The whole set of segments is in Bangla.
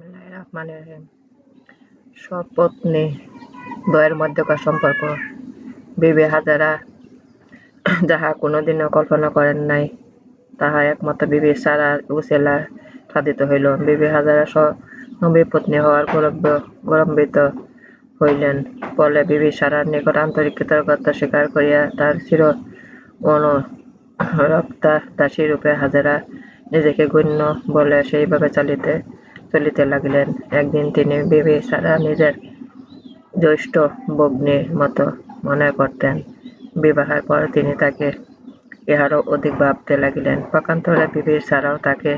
বিসমিল্লাহির রহমানির রহিম দ্বয়ের মধ্যকার সম্পর্ক। বিবি হাজারা যাহা কোনোদিনও কল্পনা করেন নাই, তাহা একমাত্র বিবি সারার উসিলা সাধিত হইল। বিবি হাজারা নবী পত্নী হওয়ার গৌরব গৌরবান্বিত হইলেন। ফলে বিবি সারার নিকট আন্তরিক কৃতজ্ঞতা স্বীকার করিয়া তার চির অনুরক্তা দাসী রূপে হাজারা নিজেকে গণ্য বলে সেইভাবে চালিতে চলিতে লাগিলেন। একদিন তিনি সারা নিজের জ্যৈষ্ঠ ভগ্নীর মতো মনে করতেন। বিবাহের পর তিনি তাকে ইহারও অধিক ভাবতে লাগিলেন। পক্ষান্তরে বিবি ছাড়াও তাকে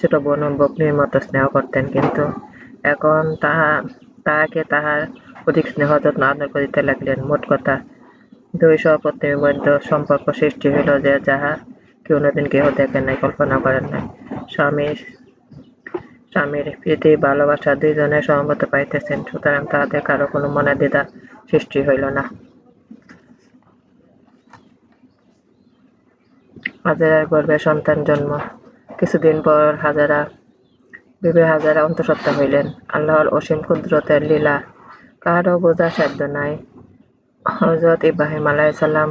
ছোট বোন ভগ্নীর মতো স্নেহ করতেন। কিন্তু এখন তাহা, তাহাকে তাহার অধিক স্নেহ যত্ন আদর করিতে লাগিলেন। মোট কথা, দুই সহপত্নীর মধ্যে সম্পর্ক সৃষ্টি হইল যে যাহা কোনোদিন কেহ দেখেন নাই কল্পনা করেন নাই। স্বামী স্বামীর প্রীতি, ভালোবাসা দুইজনে সহমত পাইতেছেন, সুতরাং তাহাদের কারও কোনো মনে দ্বিধা সৃষ্টি হইল না। হাজারার গর্ভে সন্তান জন্ম। কিছুদিন পর হাজারা বিবে হাজারা অন্তঃসত্ত্বা হইলেন। আল্লাহর অসীম ক্ষুদ্রতের লীলা কাহারও বোঝা সাধ্য নাই। হজরত ইব্রাহিম আলাইসাল্লাম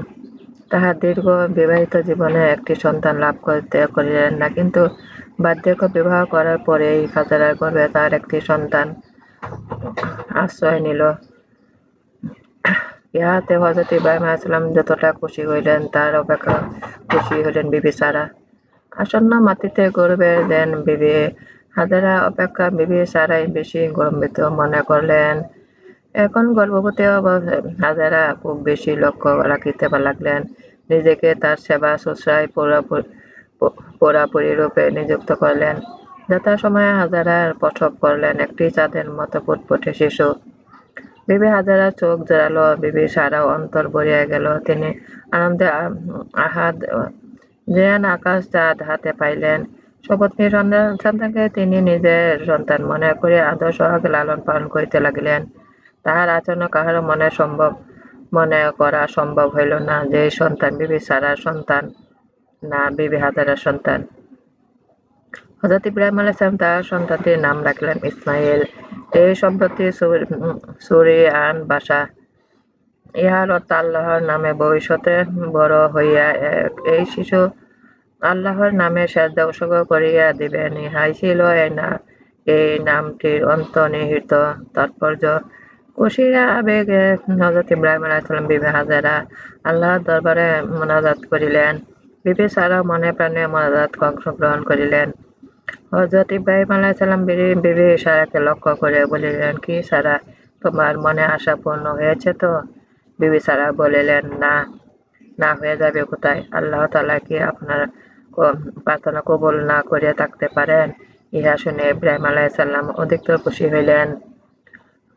তাহার দীর্ঘ বিবাহিত জীবনে একটি সন্তান লাভ করতে করিলেন না, কিন্তু বার্ধক্য বিবাহ করার পরেই হাজারার গর্ভে তার একটি সন্তান আশ্রয় নিল। ইহাতে হজরত ইব্রাহিম আলাইসাল্লাম যতটা খুশি হইলেন, তার অপেক্ষা খুশি হইলেন বিবি সারা। আসন্ন মাটিতে গর্বে দেন বিবি। হাজারা অপেক্ষা বিবি সারাই বেশি গর্বিত মনে করলেন। এখন গর্ভবতী হাজারা খুব বেশি লক্ষ্য রাখিতে লাগলেন। নিজেকে তার সেবা শুশ্রায় পুরাপুরি রূপে নিযুক্ত করলেন। যথাসময়ে হাজারার প্রসব করলেন একটি চাঁদের মতো ফুটফুটে শিশু। বিবি হাজারা চোখ জোড়ালো বিবি সারা অন্তর ভরিয়া গেল। তিনি আনন্দে আহাদ, যেন আকাশ চাঁদ হাতে পাইলেন। সপত্নী সন্তানকে তিনি নিজের সন্তান মনে করে আদর সহকে লালন পালন করিতে লাগিলেন। তাহার আচরণ কাহার মনে সম্ভব, মনে করা সম্ভব হইল না যে সন্তান, বিবি সারার সন্তান। না, বিবি হাজারার সন্তান। হজরত ইব্রাহিম আলাইসালাম তার সন্তানটির নাম রাখলেন ইসমাইল। এই সম্পত্তি সুরিয়ান ভাষা ইহার অর্থ আল্লাহর নামে ভবিষ্যতে বড় হইয়া এই শিশু আল্লাহর নামে শ্রদ্ধা উৎসর্গ করিয়া দিবেন। ইহাই ছিল এই না এই নামটির অন্তর্নিহিত তাৎপর্য। খুশিরা আবেগে হজরত ইব্রাহিম আলাইসালাম বিবে হাজারা আল্লাহর দরবারে মোনাজাত করিলেন। বিবি সারা মনে প্রাণে মোনাজাত অংশগ্রহণ করিলেন। হজরত ইব্রাহিম আলাইসাল্লাম বিবি সারাকে লক্ষ্য করে বলিলেন, কি সারা, তোমার মনে আশা পূর্ণ হয়েছে তো? বিবি সারা বলিলেন, না না হয়ে যাবে কোথায়? আল্লাহ তালা কি আপনার প্রার্থনা কবুল না করে থাকতে পারেন? ইহা শুনে ইব্রাহিম আলাইসাল্লাম অধিকতর খুশি হইলেন।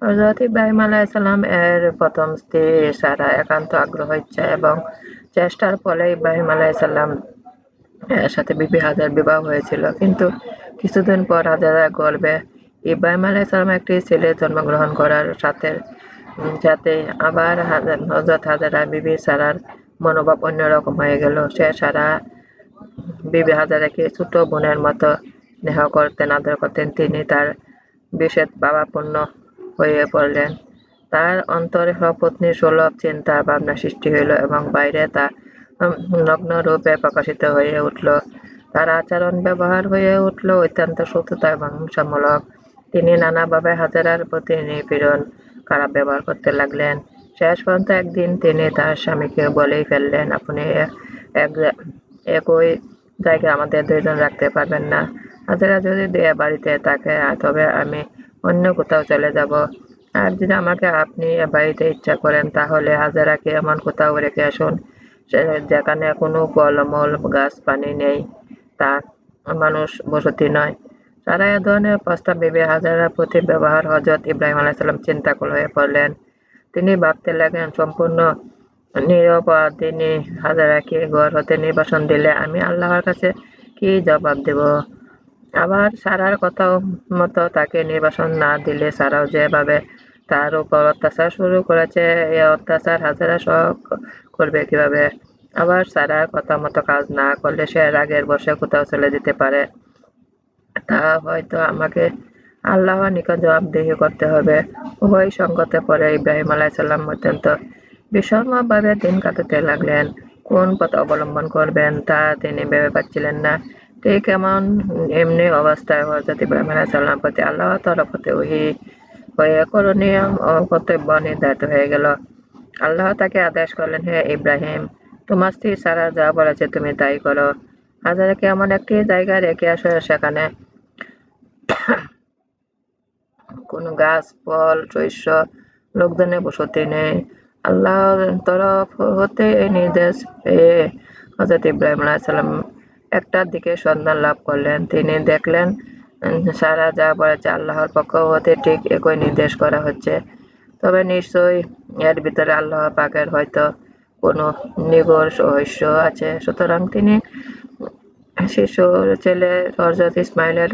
হজরত ইব্রাহিম আলাইসাল্লাম এর প্রথম স্ত্রী সারা একান্ত আগ্রহ, ইচ্ছা এবং চেষ্টার ফলে ইব্রাহিম এর সাথে বিবি হাজার বিবাহ হয়েছিল। কিন্তু কিছুদিন পর হাজারা গর্বে ইব্রাহিম আলাইসাল্লাম একটি ছেলে জন্মগ্রহণ করার সাথে যাতে আবার হজরত হাজারা বিবি সারার মনোভাব অন্যরকম হয়ে গেল। সে সারা বিবি হাজারাকে ছোট বোনের মতো স্নেহ করতেন, আদর করতেন। তিনি তার বিশেষ বাবাপূর্ণ হয়ে পড়লেন। তার অন্তরে পত্নীর সুলভ চিন্তা, ভাবনা সৃষ্টি হইল এবং বাইরে তা নগ্ন রূপে প্রকাশিত হয়ে উঠল। তার আচরণ ব্যবহার হয়ে উঠল অত্যন্ত সত্যতা এবং হিংসামূলক তিনি নানাভাবে হাজারার প্রতি নিপীড়ন, খারাপ ব্যবহার করতে লাগলেন। শেষ পর্যন্ত একদিন তিনি তার স্বামীকে বলেই ফেললেন, আপনি একই জায়গায় আমাদের দুইজন রাখতে পারবেন না। হাজারা যদি দেয়া বাড়িতে থাকে, তবে আমি অন্য কোথাও চলে যাব। আর যদি আমাকে আপনি বাড়িতে ইচ্ছা করেন, তাহলে হাজারাকে এমন কোথাও রেখে আসুন যেখানে কোনো ফলমূল গাছ পানি নেই, তা মানুষ বসতি নয়। তারা এ ধরনের প্রস্তাব ভেবে হাজারার প্রতি ব্যবহার হজরত ইব্রাহিম আলাইসাল্লাম চিন্তাকুল হয়ে পড়লেন। তিনি ভাবতে লাগলেন, সম্পূর্ণ নিরপরাধিনী হাজারাকে ঘর হতে নির্বাসন দিলে আমি আল্লাহর কাছে কি জবাব দেব? আবার সারার কথা মতো তাকে নির্বাসন না দিলে সারাও যেভাবে তার উপর অত্যাচার শুরু করেছে। এ অত্যাচার হাজারা সহ করবে কীভাবে? আবার সারার কথা মতো কাজ না করলে সে রাগের বসে কোথাও চলে যেতে পারে। তা হয়তো আমাকে আল্লাহর নিকট জবাবদিহি করতে হবে। উভয় সঙ্গতে পরে ইব্রাহিম আলাইসাল্লাম অত্যন্ত বিষমভাবে দিন কাটাতে লাগলেন। কোন পথ অবলম্বন করবেন তা তিনি ভেবে পাচ্ছিলেন না। ঠিক এমন, এমনি অবস্থায় হজরত ইব্রাহিম আলাইসাল্লাম প্রতি আল্লাহ তরফ হতে ওহি হয়ে করণীয় ও কর্তব্য নির্ধারিত হয়ে গেল। আল্লাহ তাকে আদেশ করলেন, হে ইব্রাহিম, তোমার স্ত্রী সারা যা বলেছে তুমি তাই করো। এমন একটি জায়গায় রেখে আসো সেখানে। কোনো গাছ, ফল, শস্য, লোকজনের বসতি নেই। আল্লাহ তরফ হতে এই নির্দেশ পেয়ে হজরত ইব্রাহিম আলাইসাল্লাম একটার দিকে সন্ধান লাভ করলেন। তিনি দেখলেন সারা যা বলেছে আল্লাহর পক্ষ হতে ঠিক একই নির্দেশ করা হচ্ছে। তবে নিশ্চয়ই এর ভিতরে আল্লাহ পাকের হয়তো কোনো নিগর রহস্য আছে। সুতরাং তিনি শিশুর ছেলে হজরত ইসমাইলের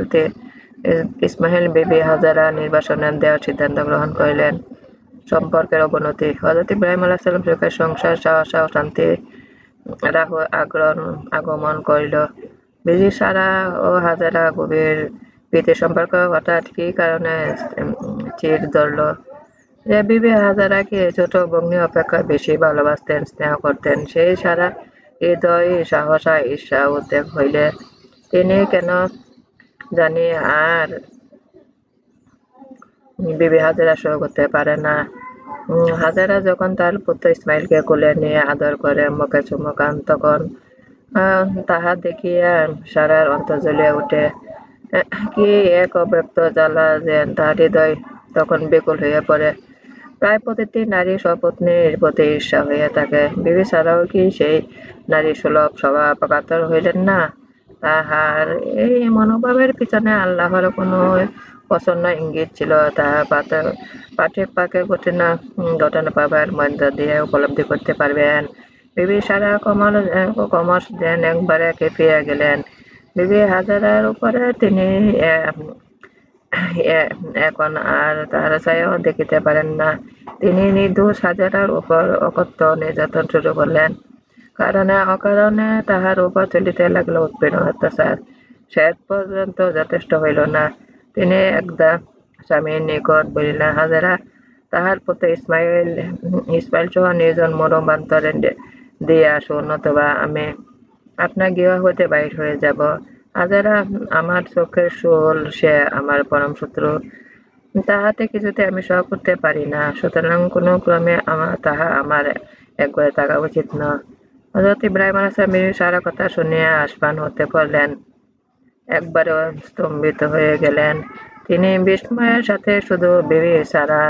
ইসমাইল বিবি হাজারা নির্বাসনের দেওয়ার সিদ্ধান্ত গ্রহণ করিলেন। সম্পর্কের অবনতি। হজরত ইব্রাহিম আল্লাহ সাল্লাম সুখের সংসার, সাহসা শান্তি রাহু আগ্রহ আগমন করিল। বিজি সারা ও হাজারা গভীর প্রীতি সম্পর্ক হঠাৎ কি কারণে চির ধরল? যে বিবি হাজারাকে ছোট ভগ্নি অপেক্ষা বেশি ভালোবাসতেন, স্নেহ করতেন। সেই সারা হৃদয়, সাহসা ঈর্ষা উদ্বেগ হইলে তিনি কেন জানি আর বিবি হাজারা সহ করতে পারে না। হাজারা যখন তার পুত্র ইসমাইলকে কোলে নিয়ে আদর করে মুখে চুমকান তখন তাহা দেখিয়া সারার অন্তর জ্বলিয়ে উঠে কি এক অব্যক্ত জ্বালা যে তার হৃদয় তখন বেকুল হয়ে পড়ে। প্রায় প্রতিটি নারী স্বপত্নীর প্রতি ঈর্ষা হইয়া থাকে। বিবি ছাড়াও কি সেই নারী সুলভ স্বভাব কাতর হইলেন না? তাহার এই মনোভাবের পিছনে আল্লাহর কোনো প্রসন্ন ইঙ্গিত ছিল। তাহা পাঠে পাকে ঘটনা ঘটনা পাবার মধ্য দিয়ে উপলব্ধি করতে পারবেন। বিবি সারা কমল কমস যেন একবারে কেঁপিয়া গেলেন। বিবি হাজারার উপরে তিনি এখন আর তাহার ছায়াও দেখিতে পারেন না। তিনি নির্দোষ হাজারার উপর অকথ্য নির্যাতন শুরু করলেন। কারণে, অকারণে তাহার উপর চলিতে লাগল উৎপীড়ন অত্যাচার। শেষ পর্যন্ত যথেষ্ট হইল না। তিনি একদা স্বামীর নিকট বলিলেন, হাজারা, তাহার পুত্র ইসমাইল ইসমাইল সহ নির্জন মরমান্তরে দিয়ে আসুন, অথবা আমি আপনার গৃহ হতে বাইর হয়ে যাব। হাজারা আমার চোখের শোল, সে আমার পরম শত্রু। তাহাতে কিছুতে আমি সহ করতে পারি না। সুতরাং কোনো ক্রমে আমার তাহা আমার একবারে থাকা উচিত না হজরত ইব্রাহিম আলাইসালামের সারা কথা শুনিয়া আসমান হতে পারলেন একবারে স্তম্ভিত হয়ে গেলেন। তিনি বিস্ময়ের সাথে শুধু বিবি সারা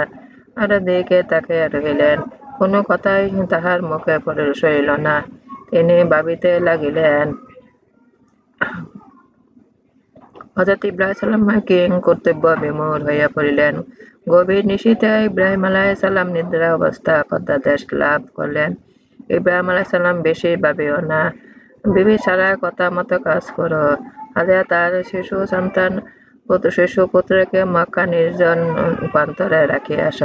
আর দিকে তাকে রহিলেন। কোনো কথাই তাহার মুখে প্রবেশ হইল না। তিনি ভাবিতে লাগিলেন। হজরত ইব্রাহিম কিং কর্তব্য বিমূল হইয়া পড়িলেন। গভীর নিশীতে ইব্রাহিম আলাহ সাল্লাম নিদ্রা অবস্থা পদ্মাদেশ লাভ করলেন। ইব্রাহিম আলাহ সাল্লাম বেশি ভাবিও না। বিবি সারা কথা মতো কাজ করো। আলিয়া তার শিশু সন্তান শিশু পুত্রকে মক্কা নির্জন প্রান্তরে রাখিয়া আস।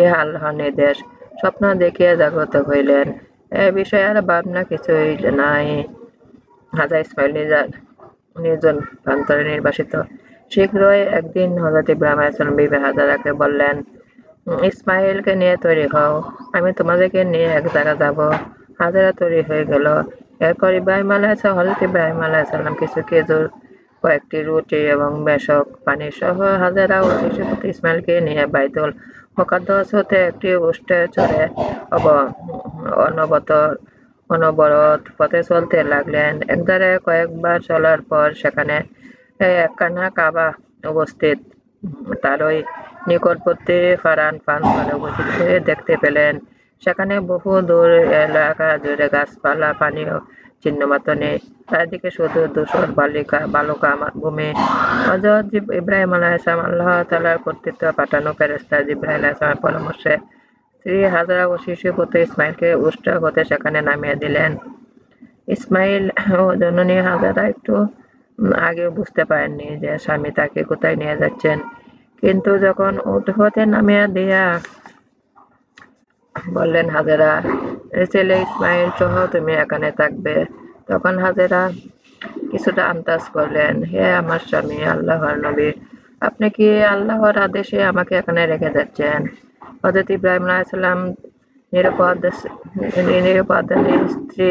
ইহা আল্লাহর নির্দেশ। স্বপ্ন দেখিয়া জাগ্রত হইলেন। বিষয়ে আর ভাবনা কিছুই নাই। হাজা ইসমাইল নিজার নির্জন প্রান্তরে নির্বাসিত। শীঘ্রই একদিন হজরত ইব্রাহিম বিবে হাজারাকে বললেন ইসমাইলকে নিয়ে তৈরি হও, আমি তোমাদেরকে নিয়ে এক জায়গা যাব। হাজারা তৈরি হয়ে গেল। এরপর ইব্রাহিম আলাহ হজরত ইব্রাহিম আলাহ সাল্লাম কিছু খেজুর, কয়েকটি রুটি এবং বেশক পানি সহ হাজারা ও ইসমাইলকে নিয়ে বাইতুল মোকাদ্দস হতে একটি উষ্টে চড়ে অনবত অনবরত পথে চলতে লাগলেন। একদারে কয়েকবার চলার পর সেখানে একখানা কাবা অবস্থিত তারই নিকটবর্তী ফারান পান করে দেখতে পেলেন। সেখানে বহু দূর এলাকা জুড়ে গাছপালা, পানীয় চিহ্ন মাত্র নেই চারিদিকে শুধু দূষণ বালিকা, বালুকা ভূমি। হজরত ইব্রাহিম আলাইসলাম আল্লাহ তালার কর্তৃত্ব পাঠানো ফেরেস্তা ইব্রাহিম আলাইসলামের পরামর্শে স্ত্রী হাজারা ও শিশু পুত্র ইসমাইলকে উষ্ট হতে সেখানে নামিয়ে দিলেন। ইসমাইল ও জননী হাজারা একটু আগে বুঝতে পারেননি যে স্বামী তাকে কোথায় নিয়ে যাচ্ছেন। কিন্তু যখন উঠ হতে নামিয়ে দিয়া বললেন, হাজেরা ছেলে ইসমাইল সহ তুমি এখানে থাকবে। তখন হাজেরা কিছুটা আন্দাজ করলেন, হে আমার স্বামী, আল্লাহর নবী, আপনি কি আল্লাহর আদেশে আমাকে এখানে রেখে যাচ্ছেন? হজরত ইব্রাহিম আলাইসাল্লাম নিরাপদ নিরাপদ স্ত্রী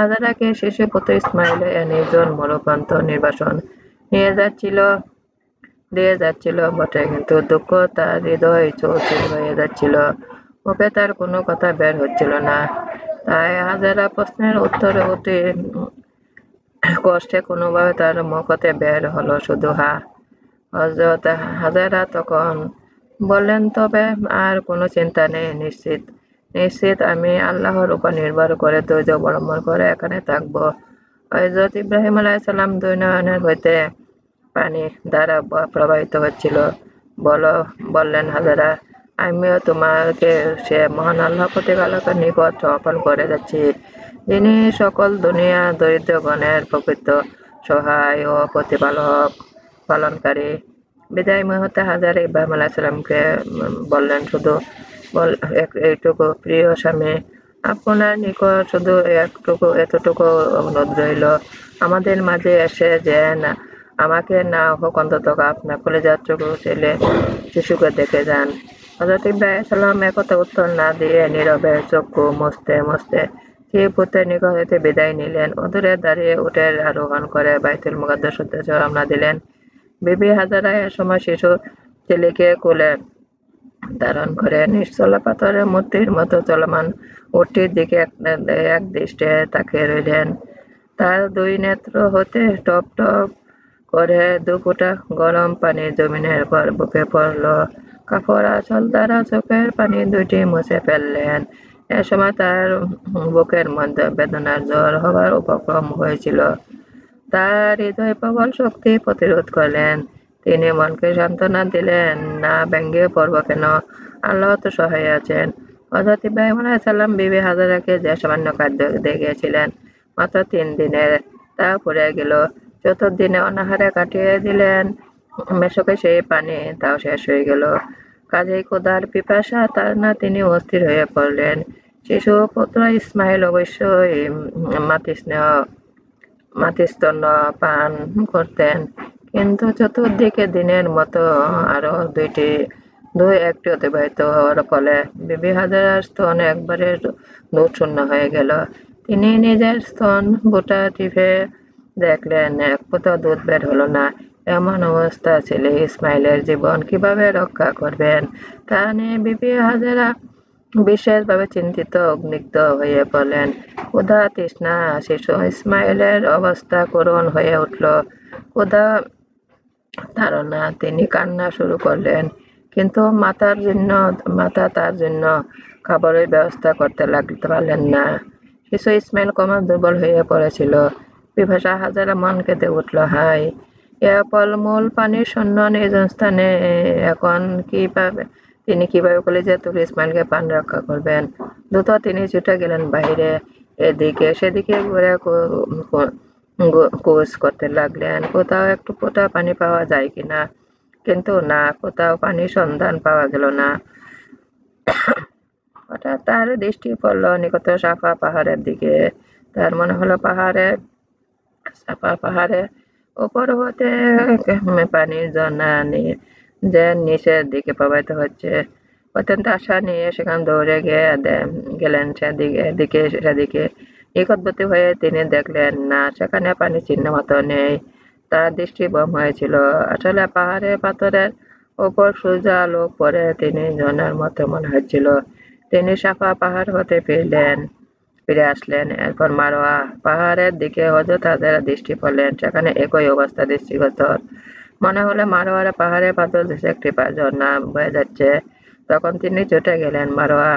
আজারাকে শেষে পুত্র ইসমাইল নির্জন মরুপ্রান্ত নির্বাসন নিয়ে যাচ্ছিল, দিয়ে যাচ্ছিল বটে, কিন্তু দুঃখ তার হৃদয় চৌচির হয়ে যাচ্ছিল। মুখে তার কোনো কথা বের হচ্ছিল না। তাই হাজারা প্রশ্নের উত্তরে উঠে কষ্টে কোনোভাবে তার মুখতে বের হলো শুধু হা। হজরত হাজারা তখন বললেন, তবে আর কোনো চিন্তা নেই, নিশ্চিত। নিশ্চিত আমি আল্লাহর উপর নির্ভর করে ধৈর্য অবলম্বন করে এখানে থাকব। হজরত ইব্রাহিম আলাইসাল্লাম দুই নয়নের হইতে পানি দ্বারা প্রবাহিত হচ্ছিল। বল, বললেন হাজারা আমিও তোমাকে সে মহান আল্লাহ প্রতিপালকের নিকট সমর্পণ করে যাচ্ছি, যিনি সকল দুনিয়া দরিদ্রগণের প্রকৃত সহায় ও প্রতিপালক, পালনকারী। বিদায় মুহূর্তে হাজার ইব্রাহিম আলাহিসাল্লামকে বললেন, শুধু এইটুকু প্রিয় স্বামী, আপনার নিকট শুধু একটুকু, এতটুকু অনুরোধ রইল। আমাদের মাঝে এসে যে না আমাকে না হোক অন্তত আপনার কলেজার চোখে ছেলে শিশুকে দেখে যান। হজরত ইব্রাহিম সাল্লাম একথা উত্তর না দিয়ে নীরবে চক্ষু মস্তে মস্তে সেই পুত্রের নিকট হইতে বিদায় নিলেন? অদূরে দাঁড়িয়ে উঠে আরোহণ করে বাইতুল মুকাদ্দাস উদ্দেশ্যে রওনা দিলেন। বিবি হাজারা এ সময় শিশু ছেলেকে কোলে ধারণ করে নিশ্চলা পাথরের মূর্তির মতো চলমান উটির দিকে এক দৃষ্টে তাকিয়ে রইলেন। তার দুই নেত্র হতে টপ টপ করে দুপুটা গরম পানি জমিনের পর বুকে পড়ল কাপড় আঁচল দ্বারা চোখের পানি দুইটি মুছে ফেললেন। এ সময় তার বুকের মধ্যে বেদনার জ্বর হবার উপক্রম হয়েছিল। তার হৃদয় প্রবল শক্তি প্রতিরোধ করলেন। তিনি মনকে সান্ত্বনা দিলেন, না ব্যঙ্গে পড়ব কেন? আল্লাহ তো সহায় আছেন। হজরত ইব্রাহিম আলাইসাল্লাম বিবি হাজারাকে যে সামান্য খাদ্য দিয়ে গিয়েছিলেন মাত্র তিন দিনের তা পড়ে গেল। চতুর্দিনে অনাহারে কাটিয়ে দিলেন। মেশকে সেই পানি, তাও শেষ হয়ে গেল। কাজেই কোদার পিপাসা তার না তিনি অস্থির হয়ে পড়লেন। শিশু পুত্র ইসমাইল অবশ্যই মাতৃস্নেহ, মাতৃস্তন্য পান করতেন। কিন্তু চতুর্দিকে দিনের মতো আরও দুইটি, দুই একটি অতিবাহিত হওয়ার ফলে বিবি হাজারার স্তন একবারে দুধ শূন্য হয়ে গেল। তিনি নিজের স্তন গোটা টিপে দেখলেন, এক ফোঁটা দুধ বের হলো না। এমন অবস্থা ছেলে ইসমাইলের জীবন কীভাবে রক্ষা করবেন? তা নিয়ে বিবি হাজারা বিশেষভাবে চিন্তিত অগ্নিগ্ধ হয়ে পড়লেন। ক্ষুধা তৃষ্ণা, শিশু, ইসমাইলের অবস্থা করুণ হয়ে উঠল। ক্ষুধা ধারণা, তিনি কান্না শুরু করলেন। কিন্তু মাতার জন্য, মাতা তার জন্য খাবারের ব্যবস্থা করতে লাগতে পারলেন না। শিশু ইসমাইল কমা দুর্বল হয়ে পড়েছিল। বিভাষা হাজারা মন কেঁদে উঠল হাই এ ফলমূল, পানির শূন্য নিজ স্থানে এখন কীভাবে, তিনি কীভাবে কলেজে তুলে ইসমাইলকে পান রক্ষা করবেন? দ্রুত তিনি ছুটে গেলেন বাইরে, এদিকে সেদিকে ঘুরে কোচ করতে লাগলেন। কোথাও একটু ফোটা পানি পাওয়া যায় কিনা কিন্তু না, কোথাও পানির সন্ধান পাওয়া গেল না। হঠাৎ তার দৃষ্টি পড়ল নিকট সাফা পাহাড়ের দিকে। তার মনে হলো পাহাড়ে, সাফা পাহাড়ে উপর হতে পানির ঝর্ণা যে নিচের দিকে প্রবাহিত হচ্ছে, অত্যন্ত আশা নিয়ে সেখানে দৌড়ে গিয়ে গেলেন সেদিকে দিকে সেদিকে। নিকটবর্তী হয়ে তিনি দেখলেন, না, সেখানে পানি চিহ্ন মতো নেই। তার দৃষ্টি বম হয়েছিল। আসলে পাহাড়ে পাথরের ওপর সূর্য আলো পরে তিনি ঝর্ণার মতো মনে হচ্ছিল। তিনি সাফা পাহাড় হতে ফিরলেন। ফিরে আসলেন। এরপর মারোয়া পাহাড়ের দিকে হজরত হাজারা দৃষ্টি পড়লেন সেখানে একই অবস্থা দৃষ্টিগত মনে হলে মারোয়ার পাহাড়ে পাথর দেশে একটি ঝর্ণা বয়ে যাচ্ছে। তখন তিনি ছুটে গেলেন মারোয়া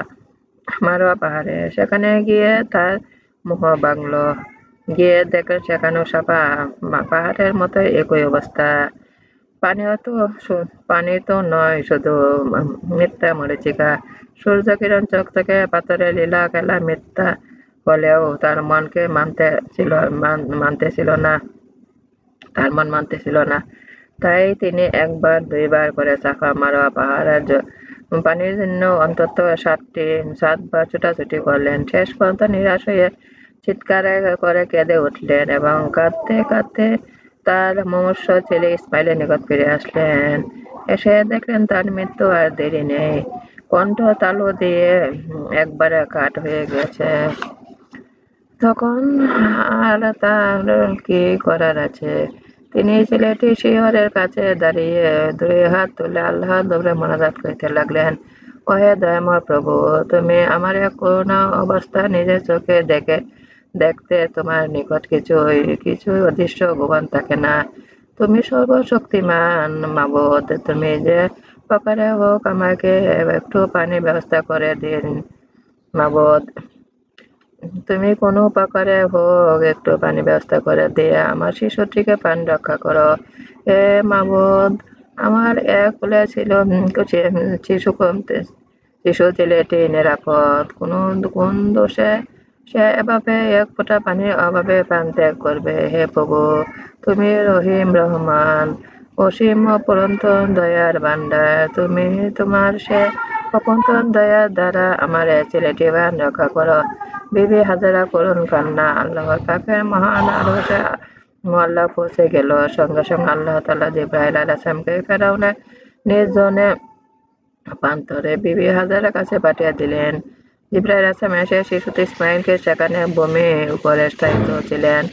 মারোয়া পাহাড়ে। সেখানে গিয়ে তার মুহ বাংলো গিয়ে দেখে সেখানেও সাপা পাহাড়ের মতো একই অবস্থা। পানি তো পানি তো নয়, শুধু মিথ্যা মরিচিকা। সূর্য কিরণ চোখ থেকে পাথরের লীলা খেলা মিথ্যা হলেও তার মনকে মানতে ছিল মানতে ছিল না। তার মন মানতে ছিল না। তাই তিনি একবার, দুইবার করে চাফা মারা পাহাড়ের পানির জন্য অন্তত সাতটি, সাতবার ছুটাছুটি করলেন। শেষ পর্যন্ত নিরাশ হয়ে চিৎকার করে কেঁদে উঠলেন এবং কাঁদতে কাঁদতে তার মমস্য ছেলে ইসমাইলের নিকট ফিরে আসলেন। এসে দেখলেন তার মৃত্যু আর দেরি নেই। কণ্ঠ তালু দিয়ে একবারে কাট হয়ে গেছে। তখন কি করার আছে? তিনি ছেলেটি শিহরের কাছে দাঁড়িয়ে দুই হাত তুলে আল্লাহ দৌড়ে মনাজাত করতে লাগলেন। ওহে দয়াময় প্রভু, তুমি আমার কোন অবস্থা নিজের চোখে দেখে, দেখতে তোমার নিকট কিছুই কিছুই অদৃশ্য গোপন থাকে না। তুমি সর্বশক্তিমান মাবদ, তুমি যে প্রকারে হোক আমাকে একটু পানির ব্যবস্থা করে দিন মাবদ। তুমি কোনো প্রকারে হোক একটু পানি ব্যবস্থা করে দিয়ে আমার শিশুটিকে পান রক্ষা করো। হে মাবুদ আমার এক কোলে ছিল শিশু কমতে শিশু ছেলেটি নিরাপদ। কোন কোন দোষে সে এভাবে এক ফোঁটা পানির অভাবে প্রাণ ত্যাগ করবে। হে প্রভু, তুমি রহিম রহমান, অসীম অপরন্ত দয়ার ভান্ডার তুমি তোমার সে অপন্ত দয়ার দ্বারা আমার ছেলেটি প্রাণ রক্ষা করো। বিবি হাজারা করুন কান্না। আল্লাহ পাকের মহান আরশে মোয়াল্লা পৌঁছে গেল। সঙ্গে সঙ্গে আল্লাহ তালা জিব্রাহিল আলাইসামকে ফেরাউনে নির্জনে প্রান্তরে বিবি হাজারের কাছে পাঠিয়ে দিলেন। জিব্রাহিল আসলাম এসে শিশুটি ইসমাইলকে সেখানে বমি উপরে স্থায়িত্ব ছিলেন।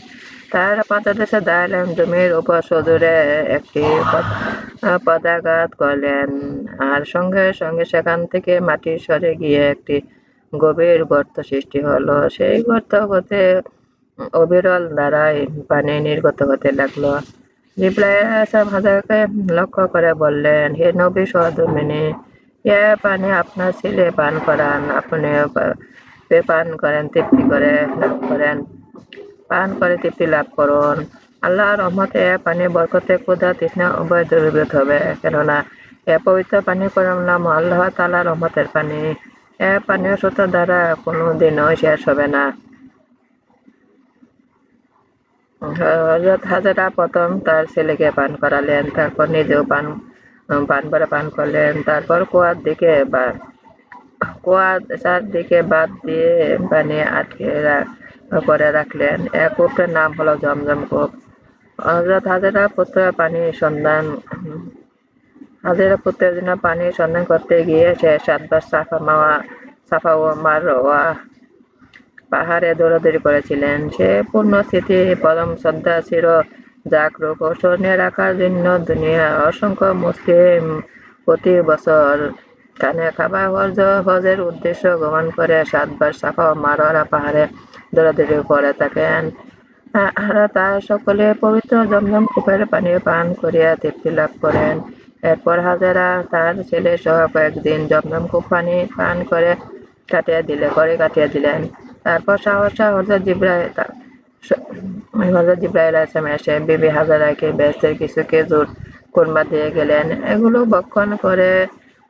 তার পাদদেশে দাঁড়ালেন জমির উপর সজুরে একটি পদাঘাত করলেন। আর সঙ্গে সঙ্গে সেখান থেকে মাটি সরে গিয়ে একটি গভীর গর্ত সৃষ্টি হলো। সেই গর্ত হতে অবিরল দ্বারাই পানি নির্গত হতে লাগল। আসাম হাজারকে লক্ষ্য করে বললেন, হে নবী সহধর্মিনী, এ পানি আপনার ছেলে পান করান। আপনি পান করেন, তৃপ্তি করে লাভ করেন। পান করে তৃপ্তি লাভ করুন। আল্লাহ রহমতে পানি বরকতে ক্ষুদা তৃষ্ণা উভয় দূরীভূত হবে। কেননা এ পবিত্র পানি করার নাম আল্লাহ তালা রহমতের পানি। এ পানীয় সত্য দ্বারা কোনো দিনও শেষ হবে না। হজরত হাজারা প্রথম তার ছেলেকে পান করালেন, তারপর নিজেও পান পান করে পান করলেন। তারপর কুয়ার দিকে বা কুয়ার চারদিকে বাদ দিয়ে পানি আটকে করে রাখলেন। এক কূপের নাম হলো জমজম কূপ হজরত হাজারা পুত্র পানির সন্ধান হাজারা পুত্রের জন্য পানির সন্ধান করতে গিয়ে সে সাতবার সাফা মাওয়া, সাফা ও মারোয়া পাহাড়ে দৌড়াদৌড়ি করেছিলেন। সে পূর্ণ স্মৃতি পরম শ্রদ্ধা ছিল জাগরুক ও স্মরণে রাখার জন্য দুনিয়া অসংখ্য মুসলিম প্রতি বছর কানে খাবার হজ, হজের উদ্দেশ্য গমন করে সাতবার সাফা মারোয়ারা পাহাড়ে দৌড়াদৌড়ি করে থাকেন তার সকলে পবিত্র জমজম কূপের পানি পান করিয়া তৃপ্তি লাভ করেন। এরপর হাজারা তার ছেলে সহ কয়েকদিন জমজম কূপ পানি পান করে কাটিয়ে দিলে করে কাটিয়ে দিলেন। তারপর সাহসা হজরত জিব্রাহিল হজরত জিব্রাহিল এসে বিবি হাজারাকে ব্যস্তের কিছু খেজুর, কোরমা দিয়ে গেলেন। এগুলো বক্ষণ করে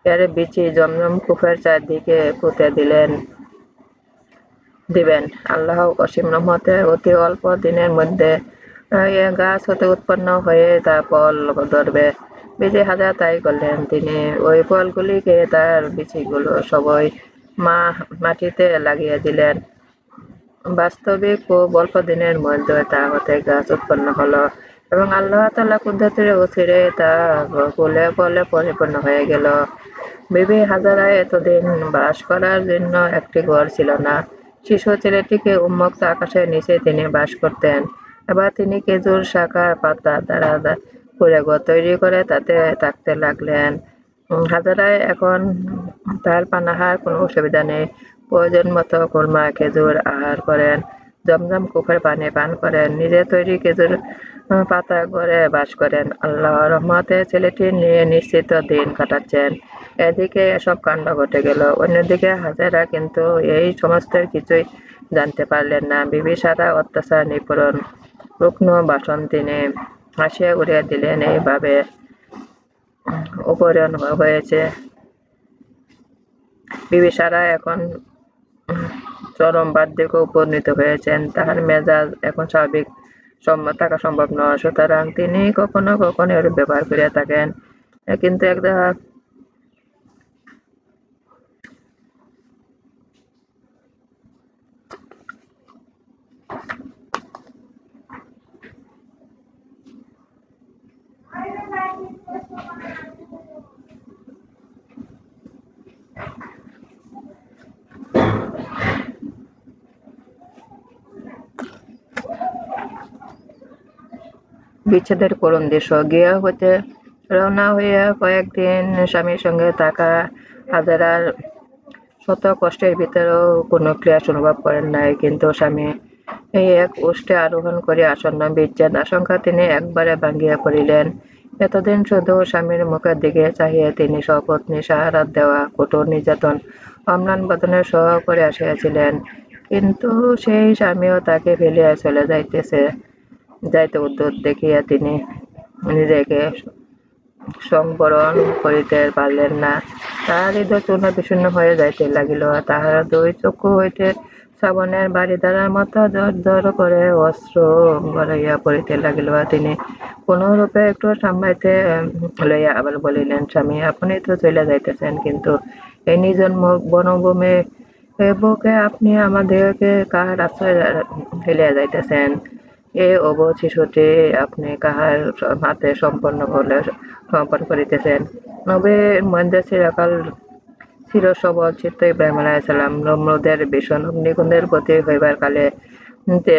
এর বিচি জমজম কুফের চারদিকে পুঁতে দিলেন। দিবেন। আল্লাহ অসীম রহমতে অতি অল্প দিনের মধ্যে গাছ হতে উৎপন্ন হয়ে তা ফল ধরবে। বিজে হাজার তাই করলেন তিনি। ওই ফলগুলিকে তার বিচিগুলো সবই মা, মাটিতে লাগিয়ে দিলেন। বাস্তবিক ও অল্প দিনের মধ্যে তা হতে গাছ উৎপন্ন হলো এবং আল্লাহ তাল্লাহ কুদ্দতির অচিরে তা ফুলে ফলে পরিপূর্ণ হয়ে গেল। বিবি হাজারায় এতদিন বাস করার জন্য একটি ঘর ছিল না। শিশু ছেলেটিকে উন্মুক্ত আকাশের নিচে তিনি বাস করতেন। এবার তিনি খেজুর শাখার পাতা দ্বারা করে তৈরি করে তাতে থাকতে লাগলেন। হাজারায় এখন তার পানাহার কোনো অসুবিধা নেই। প্রয়োজন মতো কোরমা খেজুর আহার করেন, জমজম কুফের পানি পান করেন, নিজে তৈরি খেজুর পাতা করে বাস করেন। আল্লাহ রহমতে ছেলেটি নিয়ে নিশ্চিত দিন কাটাচ্ছেন। এদিকে এসব কাণ্ড ঘটে গেল। অন্যদিকে হাজারা কিন্তু এই সমস্ত কিছুই জানতে পারলেন না। বিবি সারা অত্যাচার নিপুরণ রুগ্ন বাসন তিনি হাসিয়ে উড়িয়ে দিলেন। এইভাবে উপরণ হয়েছে। বিবি সারা এখন চরম বার্ধক্যে উপনীত হয়েছেন। তাহার মেজাজ এখন স্বাভাবিক থাকা সম্ভব নয়। সুতরাং তিনি কখনো কখনো এরূপ ব্যবহার করিয়া থাকেন। কিন্তু একটা বিচ্ছেদের করুণ দৃশ্য। গিয়া হইতে রওনা হইয়া কয়েকদিন স্বামীর সঙ্গে থাকা হাজারার শত কষ্টের ভিতরেও কোনো ক্লেশ অনুভব করেন নাই। কিন্তু স্বামী এই এক উষ্টে আরোহণ করে আসন্ন বিচ্ছেদ আশঙ্কা তিনি একবারে ভাঙ্গিয়া পড়িলেন। এতদিন শুধু স্বামীর মুখের দিকে চাহিয়া তিনি স্বপত্নী সাহারাত দেওয়া, কঠোর নির্যাতন, অম্লান বদনের সহ করে আসিয়াছিলেন। কিন্তু সেই স্বামীও তাকে ফেলিয়া চলে যাইতেছে। যাইতে উদ্যত দেখিয়া তিনি নিজেকে সংবরণ করিতে পারলেন না। তাহার হৃদয় চূর্ণ বিচূর্ণ হয়ে যাইতে লাগিল তাহার দুই চক্ষু হইতে শ্রাবণের বাড়ি দ্বারার মতো জোর জোর করে অস্ত্র গড়াইয়া পড়িতে লাগিল তিনি কোনরূপে একটু সামলাইতে লইয়া আবার বলিলেন, স্বামী, আপনি তো চলে যাইতেছেন, কিন্তু এই নিজন বনভূমি বুকে আপনি আমাদেরকে কাহার আশ্রয় ফেলিয়া যাইতেছেন? এই অবোধ আপনি কাহার হাতে সম্পন্ন হলে সমর্পণ করিতেছেন। নবীর মধ্যে চিরকাল চিরসবল চিত্ত ইব্রাহিম আলাইসাল্লাম নম্রদের ভীষণ অগ্নিকুণ্ডের প্রতি হইবার কালে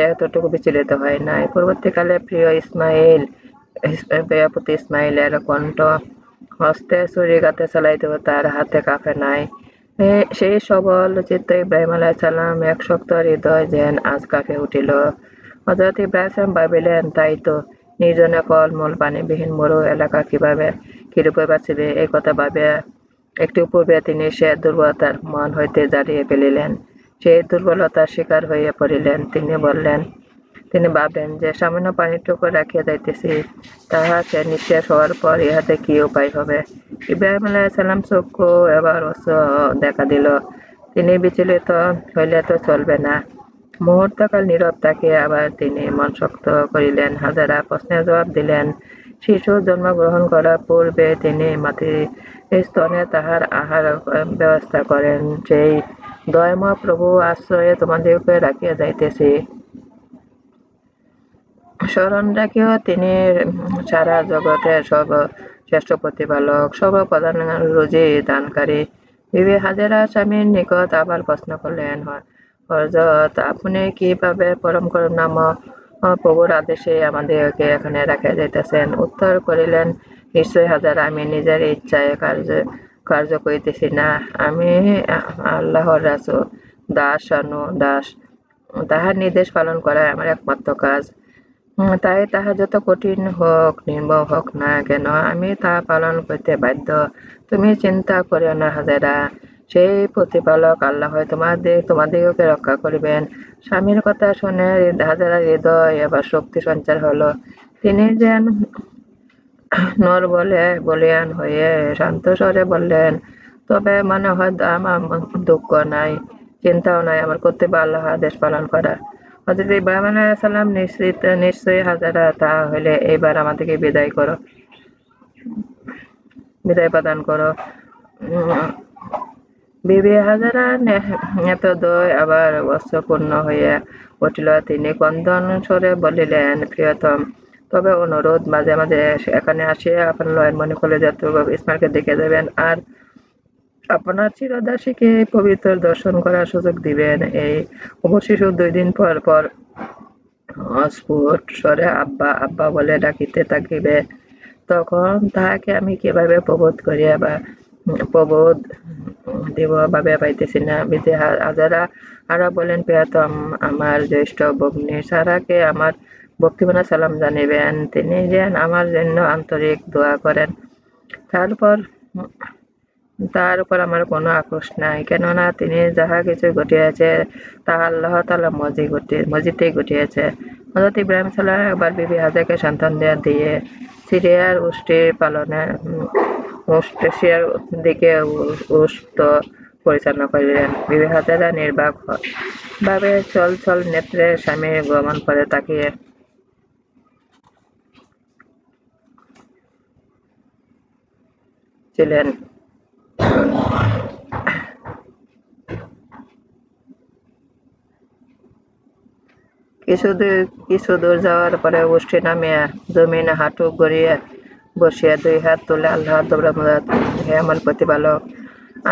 এতটুকু বিচলিত হয় নাই। পরবর্তীকালে প্রিয় ইসমাইল প্রিয়পতি ইসমাইলের কণ্ঠ হস্তে গাতে চালাইতেও তার হাতে কাঁপে নাই। সেই সবল চিত্ত ইব্রাহিম আলাইসাল্লাম এক শক্ত হৃদয় যেন আজ কাঁপে উঠিল। হজরত ইব্রাহিম ভাবিলেন তাই তো নির্জনে ফলমূল পানিবিহীন মরু এলাকা কীভাবে কিরূপে বাঁচিবে? এই কথা ভাবিয়া একটু পূর্বে তিনি সে দুর্বলতার মন হইতে দাঁড়িয়ে ফেলিলেন। সেই দুর্বলতার শিকার হইয়া পড়িলেন। তিনি বললেন, তিনি ভাবেন যে সামান্য পানিটুকু রাখিয়া যাইতেছি, তাহা সে নিঃশ্বাস হওয়ার পর ইহাতে কি উপায় হবে? ইব্রাহিম আলাইসাল্লাম চক্ষু এবার দেখা দিল। তিনি বিচলিত হইলে তো চলবে না। মুহূর্তকাল নীরব তাকে আবার তিনি মন শক্ত করিলেন। হাজারা প্রশ্নের জবাব দিলেন, শিশু জন্মগ্রহণ করার পূর্বে তিনি মাতৃ স্তনে তাহার আহার ব্যবস্থা করেন। সেই দয়ময় প্রভু আশ্রয়ে তোমাদেরকে রাখিয়া যাইতেছি। স্মরণ রাখিও তিনি সারা জগতের শ্রেষ্ঠ প্রতিপালক, সর্বপ্রধান রুজি দানকারী। বিবে হাজারা স্বামীর নিকট আবার প্রশ্ন করলেন হজরত আপনি কীভাবে পরম নাম প্রভুর আদেশে আমাদেরকে এখানে রাখা যাইতেছেন? উত্তর করিলেন, নিশ্চয় হাজার, আমি নিজের ইচ্ছায় কার্য কার্য করিতেছি না। আমি আল্লাহর রাসু দাস আনু দাস। তাহার নির্দেশ পালন করা আমার একমাত্র কাজ। তাই তাহা যত কঠিন হোক, নির্মম হোক না কেন, আমি তা পালন করতে বাধ্য। তুমি চিন্তা করিও না হাজারা। সেই প্রতিপালক আল্লাহ তোমাদের তোমাদিগকে রক্ষা করিবেন। স্বামীর কথা শুনে হাজারা হৃদয় এবার শক্তি সঞ্চার হলো। তিনি যেন নর বলে বলিয়ান হয়ে শান্ত স্বরে বললেন, তবে মনে হয় আমার দুঃখ নাই, চিন্তাও নাই আমার কর্তব্য আল্লাহ আদেশ পালন করা। হজরত ইব্রাহিম আলাইসাল্লাম নিশ্চিত নিশ্চয়ই হাজারা তা হলে এইবার আমাদেরকে বিদায় করো। বিদায় প্রদান করো। বিবি হাজারা এত দয় আবার বস্ত্রপূর্ণ হইয়া উঠিল। তিনি কন্দন স্বরে বলিলেন, প্রিয়তম, তবে অনুরোধ, মাঝে মাঝে এখানে আসিয়া আপনার লয়ের মনে করলে যাত্র ইসমাইলকে দেখে দেবেন আর আপনার চিরদাসীকে পবিত্র দর্শন করার সুযোগ দিবেন। এই অবশিষ্ট দুই দিন পর পর অস্ফুট স্বরে আব্বা আব্বা বলে ডাকিতে থাকিবে। তখন তাহাকে আমি কীভাবে প্রবোধ করিয়া বা প্রবোধ দিব ভাবে পাইতেছি না। বিজে হাজারা আরও বলেন প্রিয়তম আমার জ্যেষ্ঠ ভগ্নী সারাকে আমার ভক্তিমনা সালাম জানিবেন। তিনি যেন আমার জন্য আন্তরিক দোয়া করেন। তারপর, তার উপর আমার কোনো আক্রোশ নাই। কেননা তিনি যাহা কিছু ঘটিয়েছে, তা আল্লাহ তালা মজি ঘটি মজিতেই ঘটিয়েছে। হজরত ইব্রাহিম সাল্লাহ একবার বিবি হাজাকে সন্তান দিয়ে সিরিয়ার উষ্টির পালনে সিরিয়ার দিকে উষ্ট পরিচালনা করিলেন। বিবি হাজারা নির্বাক ভাবে চল চল নেত্রে স্বামী গমন করে তাকিয়ে। ছিলেন। কিছু কিছু দূর যাওয়ার পরে উষ্ঠি নামিয়া জমিনে হাঁটু গড়িয়ে বসিয়া দুই হাত তুলে দরবারে হে আমার প্রতিপালক,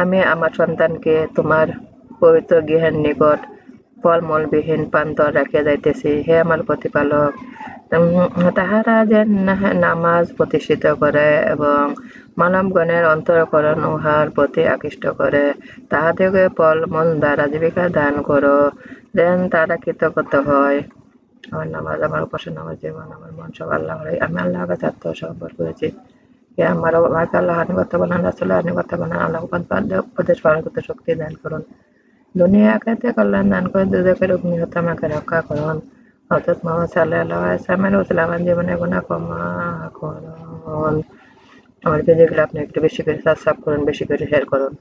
আমি আমার সন্তানকে তোমার পবিত্র গৃহের নিকট ফলমূলবিহীন প্রান্তর রাখিয়া যাইতেছি, হে আমার প্রতিপালক। তাহারা যে নামাজ প্রতিষ্ঠিত করে এবং মানবগণের অন্তরকরণ উহার প্রতি আকৃষ্ট করে। তাহাদেরকে ফলমূল দ্বারা জীবিকা দান করো। যেন তারা কৃতজ্ঞত হয়। আমার নামাজ, আমার উপাসনা জীবন আমার মন, সব আল্লাহ আমি আল্লাহর কাছে আত্মসমর্পণ করেছি। আমার আমাকে আল্লাহ আনুগত্য বানান রাসুল আনুগত্য বানান আল্লাহ উপদেশ পালন করতে শক্তি দান করুন। দুনিয়া আকাতে কল্যাণ দান করে দুদকের অগ্নি হতে আমাকে রক্ষা করুন। হজরত মোহাম্মদ সাল্লাহ ইসলামের উসলামান জীবনে গুণা ক্ষমা করুন। আমার ভিডিওগুলো আপনি একটু বেশি করে সাবস্ক্রাইব করুন, বেশি করে শেয়ার করুন।